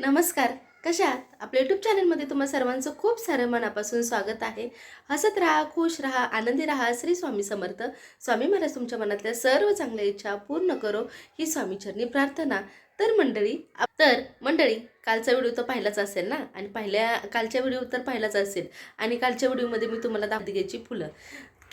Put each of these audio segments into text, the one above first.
नमस्कार कशा आहात? आपल्या यूट्यूब चॅनलमध्ये तुम्हा सर्वांचं खूप सारं मनापासून स्वागत आहे. हसत राहा खुश राहा आनंदी राहा श्री स्वामी समर्थ. स्वामी महाराज तुमच्या मनातल्या सर्व चांगल्या इच्छा पूर्ण करो ही स्वामीचरणी प्रार्थना. तर मंडळी तर मंडळी कालचा व्हिडिओ तर पाहिलाच असेल ना? आणि पहिल्या कालच्या व्हिडिओ तर पाहिलाच असेल. आणि कालच्या व्हिडिओमध्ये मी तुम्हाला दाबदिग्याची फुलं.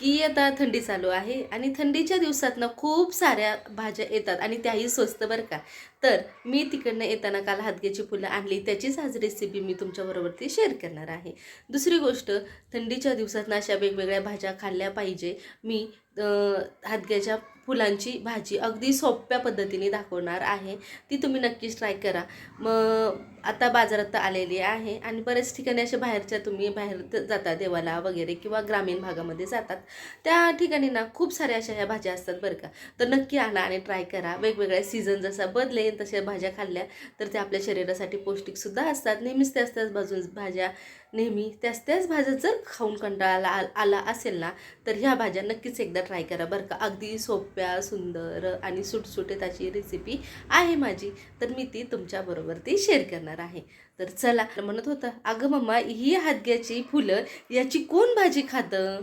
की आता थंडी चालू आहे आणि थंडीच्या दिवसात ना खूप साऱ्या भाज्या येतात आणि त्याही स्वस्त बरं का. तर मी तिकडनं येताना काल हातग्याची फुलं आणली त्याचीच आज रेसिपी मी तुमच्याबरोबरती शेअर करणार आहे. दुसरी गोष्ट थंडीच्या दिवसात ना अशा वेगवेगळ्या भाज्या खाल्ल्या पाहिजे. मी हातग्याच्या फुलांची भाजी अगदी सोप्या पद्धतीने दाखवणार आहे. ती तुम्ही नक्कीच ट्राय करा. मग आता बाजारात तर आलेली आहे आणि बऱ्याच ठिकाणी अशा बाहेरच्या तुम्ही बाहेर जाता देवाला वगैरे किंवा ग्रामीण भागामध्ये जातात. त्या ठिकाणी ना खूप साऱ्या अशा ह्या भाज्या असतात बरं का. तर नक्की आणा आणि ट्राय करा. वेगवेगळ्या सीझन जसा बदलेल तशा भाज्या खाल्ल्या तर त्या आपल्या शरीरासाठी पौष्टिकसुद्धा असतात. नेहमीच ते असतात बाजून भाज्या. नेहमी त्याच त्याच भाज्या जर खाऊन कंटाळा आला आला असेल ना तर ह्या भाज्या नक्कीच एकदा ट्राय करा बरं का. अगदी सोप्या सुंदर आणि सुटसुटीत अशी रेसिपी आहे माझी. तर मी ती तुमच्याबरोबर ती शेअर करणार आहे. तर चला म्हणत होतं अगं मम्मा ही हादग्याची फुलं याची कोण भाजी खातं?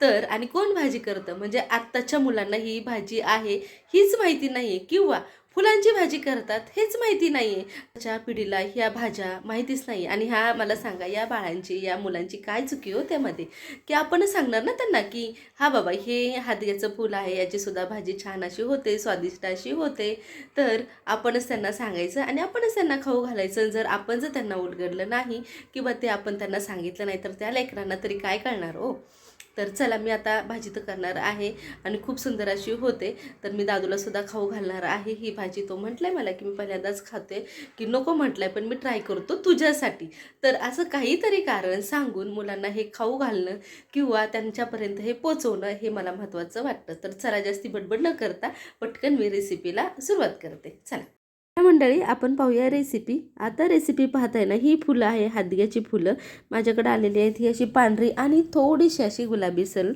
तर आणि कोण भाजी करतं? म्हणजे आत्ताच्या मुलांना ही भाजी आहे हीच माहिती नाही आहे किंवा फुलांची भाजी करतात हेच माहिती नाही आहे आजच्या पिढीला ह्या भाज्या माहितीच नाही आणि ह्या मला सांगा या बाळांची या मुलांची काय चुकी हो त्यामध्ये? की आपण सांगणार ना त्यांना की हा बाबा हे हादग्याचं फूल आहे याची सुद्धा भाजी छान अशी होते स्वादिष्ट अशी होते. तर आपणच त्यांना सांगायचं आणि आपणच त्यांना खाऊ घालायचं. जर आपण जर त्यांना उलगडलं नाही किंवा ते आपण त्यांना सांगितलं नाही तर त्या लेकरांना तरी काय कळणार हो? तर चला मी आता भाजी तर करणार आहे आणि खूप सुंदर अशी होते. तर मी दादूला सुद्धा खाऊ घालणार आहे. ही भाजी तो म्हटलाय मला की मी पहिल्यांदाच खाते. की नको म्हटलंय पण मी ट्राय करतो तुझ्यासाठी. तर असं काहीतरी कारण सांगून मुलांना हे खाऊ घालणं किंवा त्यांच्यापर्यंत हे पोचवणं हे मला महत्त्वाचं वाटतं. तर चला जास्ती बडबड न करता पटकन मी रेसिपीला सुरुवात करते. चला. मंडळी आपण पाहूया रेसिपी आता रेसिपी पाहताय ना ही फुलं आहे हादग्याची फुलं. माझ्याकडे आलेली आहेत ही अशी पांढरी आणि थोडीशी अशी गुलाबी सल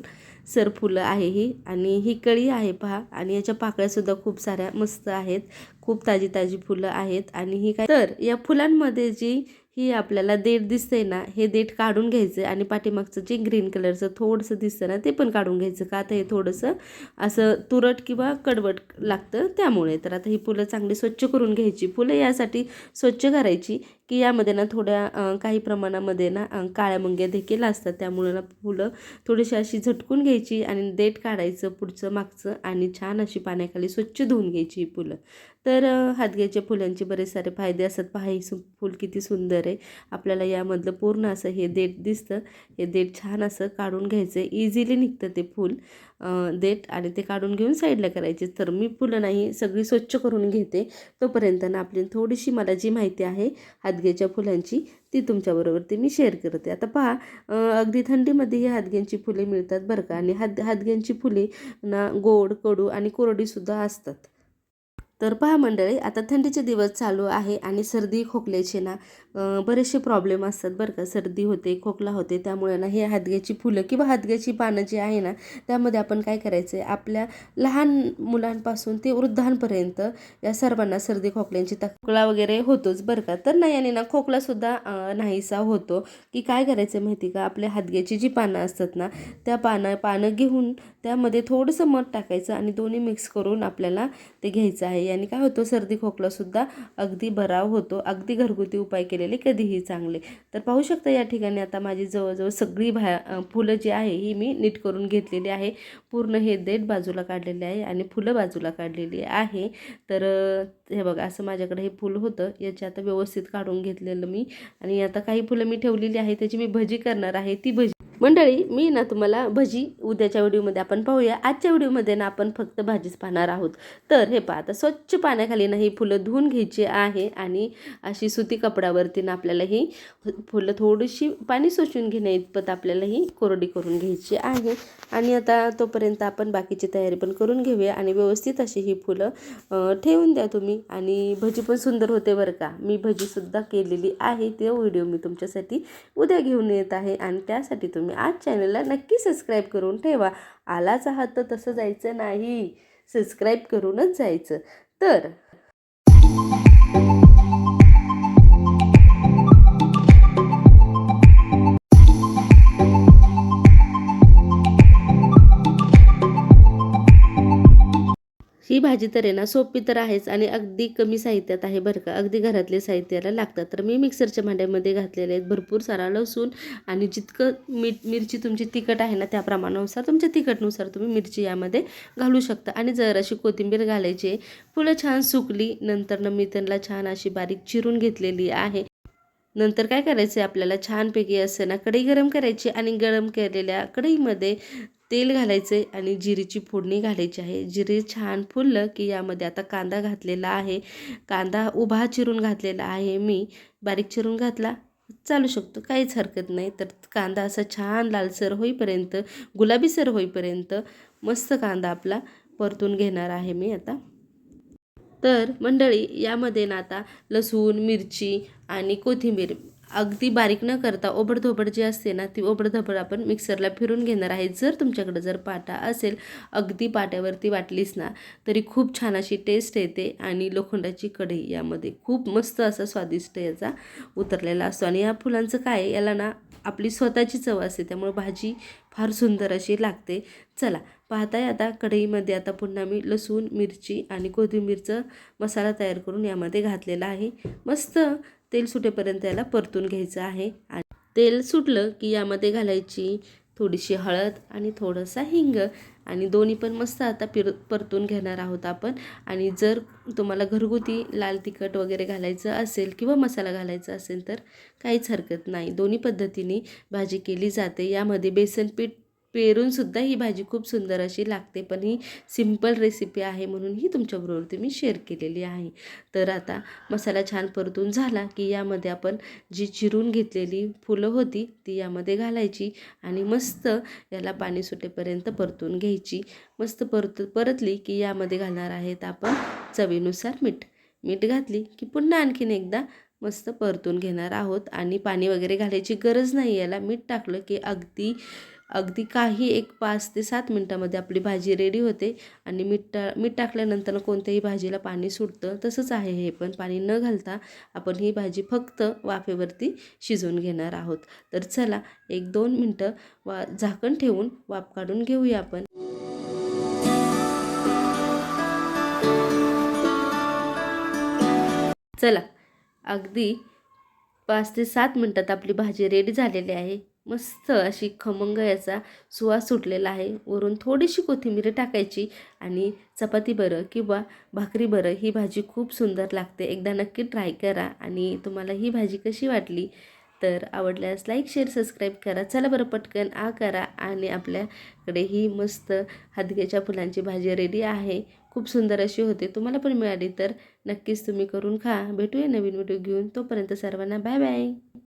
सर फुलं आहे ही. आणि ही कळी आहे पहा. आणि याच्या पाकळ्यासुद्धा खूप साऱ्या मस्त आहेत. खूप ताजी ताजी फुलं आहेत. आणि ही काय? तर या फुलांमध्ये जी ही आपल्याला देठ दिसते ना हे देठ काढून घ्यायचं आणि पाठीमागचं जे ग्रीन कलरचं थोडंसं दिसतं ना ते पण काढून घ्यायचं. का आता हे थोडंसं असं तुरट किंवा कडवट लागतं त्यामुळे. तर आता ही फुलं चांगली स्वच्छ करून घ्यायची. फुलं यासाठी स्वच्छ करायची की यामध्ये ना थोड्या काही प्रमाणामध्ये ना काळ्या मुंग्या देखील असतात. त्यामुळे ना फुलं थोडीशी अशी झटकून घ्यायची आणि देठ काढायचं पुढचं मागचं आणि छान अशी पाण्याखाली स्वच्छ धुवून घ्यायची ही फुलं. तर हातग्याच्या फुलांचे बरेच सारे फायदे असतात. पहा हे सु फूल किती सुंदर आहे. आपल्याला यामधलं पूर्ण असं हे देठ दिसतं. हे देठ छान असं काढून घ्यायचं. इझिली निघतं ते फूल देठ आणि ते काढून घेऊन साईडला करायचे. तर मी फुलं नाही सगळी स्वच्छ करून घेते. तोपर्यंत ना आपली थोडीशी मला जी माहिती आहे हादग्याच्या फुलांची ती तुमच्याबरोबर ती मी शेअर करते. आता पहा अगदी थंडीमध्ये ही हादग्यांची फुले मिळतात बरं का. आणि हाद हादग्यांची फुले ना गोड कडू आणि कोरडीसुद्धा असतात. तर पहा मंडळी आता थंडीचे दिवस चालू आहे आणि सर्दी खोकल्याचे ना बरेचसे प्रॉब्लेम असतात बरं का. सर्दी होते खोकला होते त्यामुळे ना हे हादग्याची फुलं किंवा हादग्याची पानं जी आहे ना त्यामध्ये आपण काय करायचं आहे आपल्या लहान मुलांपासून ते वृद्धांपर्यंत या सर्वांना सर्दी खोकल्यांची तकला खोकला वगैरे होतोच बरं का. तर नाही आणि ना खोकलासुद्धा नाहीसा होतो. की काय करायचं माहिती का? आपल्या हादग्याची जी पानं असतात ना त्या पानं पानं घेऊन त्यामध्ये थोडंसं मध टाकायचं आणि दोन्ही मिक्स करून आपल्याला ते घ्यायचं आहे. याने काय होतं सर्दी खोकलासुद्धा अगदी बराव होतो. अगदी घरगुती उपाय केलेले कधीही चांगले. तर पाहू शकता या ठिकाणी आता माझी जवळजवळ सगळी भा फुलं जी आहे ही मी नीट करून घेतलेली आहे. पूर्ण हे देठ बाजूला काढलेले आहे आणि फुलं बाजूला काढलेली आहे. तर हे बघा असं माझ्याकडे हे फुल होतं. याची आता व्यवस्थित काढून घेतलेलं मी. आणि आता काही फुलं मी ठेवलेली आहे त्याची मी भजी करणार आहे. ती भजी मंडळी मी ना तुम्हाला भजी उद्याच्या व्हिडिओमध्ये आपण पाहूया. आजच्या व्हिडिओमध्ये ना आपण फक्त भाजीच पाहणार आहोत. तर हे पहा आता स्वच्छ पाण्याखाली ना ही फुलं धुवून घ्यायची आहे आणि अशी सुती कपड्यावरती ना आपल्याला ही फुलं थोडीशी पाणी सोचून घेण्या इतपत आपल्याला ही कोरडी करून घ्यायची आहे. आणि आता तोपर्यंत आपण बाकीची तयारी पण करून घेऊया आणि व्यवस्थित अशी ही फुलं ठेवून द्या तुम्ही. आणि भजी पण सुंदर होते बरं का. मी भजीसुद्धा केलेली आहे. तो व्हिडिओ मी तुमच्यासाठी उद्या घेऊन येत आहे आणि त्यासाठी तुम्ही तुम्ही आज चॅनलला नक्की सबस्क्राईब करून ठेवा. आलाच आहात तर तसं जायचं नाही. सबस्क्राईब करूनच जायचं. तर ही भाजी तर आहे ना सोपी तर आहेच आणि अगदी कमी साहित्यात आहे बरं का. अगदी घरातले साहित्याला लागतात. तर मी मिक्सरच्या भांड्यामध्ये घातलेले आहेत भरपूर सारा लसूण आणि जितकं मीठ मिरची तुमची तिखट आहे ना त्या प्रमाणानुसार तुमच्या तिखटनुसार तुम्ही मिरची यामध्ये घालू शकता. आणि जर अशी कोथिंबीर घालायची आहे. फुलं छान सुकली नंतर मी त्यांना छान अशी बारीक चिरून घेतलेली आहे. नंतर काय करायचं आहे आपल्याला? छानपैकी असं ना कढई गरम करायची आणि गरम केलेल्या कढईमध्ये तेल घालायचे आणि जिरीची फोडणी घालायची आहे. जिरे छान फुललं की यामध्ये आता कांदा घातलेला आहे. कांदा उभा चिरून घातलेला आहे. मी बारीक चिरून घातला. चालू शकतो. काहीच हरकत नाही. तर कांदा असा छान लालसर होईपर्यंत गुलाबीसर होईपर्यंत मस्त कांदा आपला परतून घेणार आहे मी आता. तर मंडळी यामध्ये ना आता लसूण मिरची आणि कोथिंबीर अगदी बारीक न करता ओबडधोबड जी असते ना ती ओबडधोबड आपण मिक्सरला फिरून घेणार आहे. जर तुमच्याकडे जर पाटा असेल अगदी पाट्यावरती वाटलीस ना तरी खूप छान अशी टेस्ट येते आणि लोखंडाची कढई यामध्ये खूप मस्त असा स्वादिष्ट याचा उतरलेला असतो. आणि या फुलांचं काय याला ना आपली स्वतःची चव असते त्यामुळे भाजी फार सुंदर अशी लागते. चला पाहताय आता कढईमध्ये आता पुन्हा मी लसूण मिरची आणि कोथिंबीरचं मसाला तयार करून यामध्ये घातलेला आहे. मस्त तेल सुटेपर्यंत याला परतून घ्यायचं आहे. आणि तेल सुटलं की यामध्ये घालायची थोडीशी हळद आणि थोडंसा हिंग. आणि दोन्ही पण मस्त आता पिर परतून घेणार आहोत आपण. आणि जर तुम्हाला घरगुती लाल तिखट वगैरे घालायचं असेल किंवा मसाला घालायचा असेल तर काहीच हरकत नाही. दोन्ही पद्धतीने भाजी केली जाते. यामध्ये बेसन पीठ पेरूनसुद्धा ही भाजी खूप सुंदर अशी लागते पण ही सिंपल रेसिपी आहे म्हणून ही तुमच्याबरोबर मी शेअर केलेली आहे. तर आता मसाला छान परतून झाला की यामध्ये आपण जी चिरून घेतलेली फुलं होती ती यामध्ये घालायची आणि मस्त याला पाणी सुटेपर्यंत परतून घ्यायची. मस्त परत परतली की यामध्ये घालणार आहेत आपण चवीनुसार मीठ. मीठ घातली की पुन्हा आणखीन एकदा मस्त परतून घेणार आहोत आणि पाणी वगैरे घालायची गरज नाही याला मीठ टाकलं की अगदी अगदी काही एक पाच ते सात मिनटामध्ये आपली भाजी रेडी होते. आणि मीठ टा मीठ टाकल्यानंतर कोणत्याही भाजीला पाणी सुटतं. तसंच आहे हे पण. पाणी न घालता आपण ही भाजी फक्त वाफेवरती शिजवून घेणार आहोत. तर चला एक दोन मिनटं वा झाकण ठेवून वाफ काढून घेऊया आपण. चला. अगदी पाच ते सात मिनटात आपली भाजी रेडी झालेली आहे. मस्त अशी खमंग याचा सुवास सुटलेला आहे. वरून थोडीशी कोथिंबीर टाकायची आणि चपाती बरं किंवा भाकरी बरं ही भाजी खूप सुंदर लागते. एकदा नक्की ट्राय करा आणि तुम्हाला ही भाजी कशी वाटली तर आवडल्यास लाईक शेअर सबस्क्राईब करा. चला बरं पटकन आ करा आणि आपल्याकडे ही मस्त हादग्याच्या फुलांची भाजी रेडी आहे. खूप सुंदर अशी होते. तुम्हाला पण मिळाली तर नक्कीच तुम्ही करून खा. भेटूया नवीन व्हिडिओ घेऊन. तोपर्यंत सर्वांना बाय बाय